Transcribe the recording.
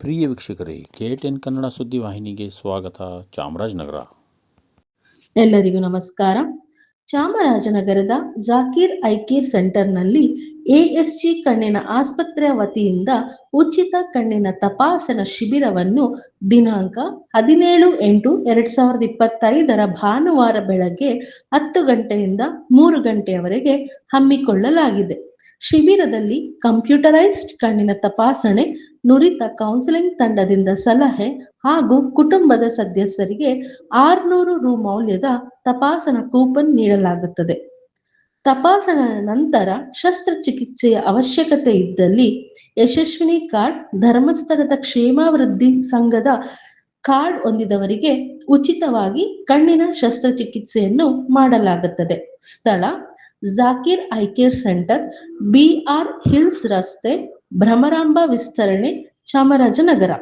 ಪ್ರಿಯ ವೀಕ್ಷಕರೇ, K ten Kannada ಸುದ್ದಿ ವಾಹಿನಿಗೆ ಸ್ವಾಗತ, ಚಾಮರಾಜನಗರ. ಎಲ್ಲರಿಗೂ ನಮಸ್ಕಾರ. ಚಾಮರಾಜನಗರದ ಜಾಕೀರ್ ಐಕೇರ್ ಸೆಂಟರ್ನಲ್ಲಿ ಎಎಸ್ಜಿ ಕಣ್ಣಿನ ಆಸ್ಪತ್ರೆಯ ವತಿಯಿಂದ ಉಚಿತ ಕಣ್ಣಿನ ತಪಾಸಣಾ ಶಿಬಿರವನ್ನು ದಿನಾಂಕ ಹದಿನೇಳು ಎಂಟು ಎರಡ್ ಸಾವಿರದ ಇಪ್ಪತ್ತೈದರ ಭಾನುವಾರ ಬೆಳಗ್ಗೆ ಹತ್ತು ಗಂಟೆಯಿಂದ ಮೂರು ಗಂಟೆಯವರೆಗೆ ಹಮ್ಮಿಕೊಳ್ಳಲಾಗಿದೆ. ಶಿಬಿರದಲ್ಲಿ ಕಂಪ್ಯೂಟರೈಸ್ಡ್ ಕಣ್ಣಿನ ತಪಾಸಣೆ, ನುರಿತ ಕೌನ್ಸಿಲಿಂಗ್ ತಂಡದಿಂದ ಸಲಹೆ ಹಾಗೂ ಕುಟುಂಬದ ಸದಸ್ಯರಿಗೆ ಆರ್ನೂರು ರು ಮೌಲ್ಯದ ತಪಾಸಣಾ ಕೂಪನ್ ನೀಡಲಾಗುತ್ತದೆ. ತಪಾಸಣೆಯ ನಂತರ ಶಸ್ತ್ರಚಿಕಿತ್ಸೆಯ ಅವಶ್ಯಕತೆ ಇದ್ದಲ್ಲಿ ಯಶಸ್ವಿನಿ ಕಾರ್ಡ್, ಧರ್ಮಸ್ಥಳದ ಕ್ಷೇಮಾಭಿವೃದ್ಧಿ ಸಂಘದ ಕಾರ್ಡ್ ಹೊಂದಿದವರಿಗೆ ಉಚಿತವಾಗಿ ಕಣ್ಣಿನ ಶಸ್ತ್ರಚಿಕಿತ್ಸೆಯನ್ನು ಮಾಡಲಾಗುತ್ತದೆ. ಸ್ಥಳ Zakir iCare centre B R hills ರಸ್ತೆ ಭ್ರಮರಾಂಬ ವಿಸ್ತರಣೆ ಚಾಮರಾಜನಗರ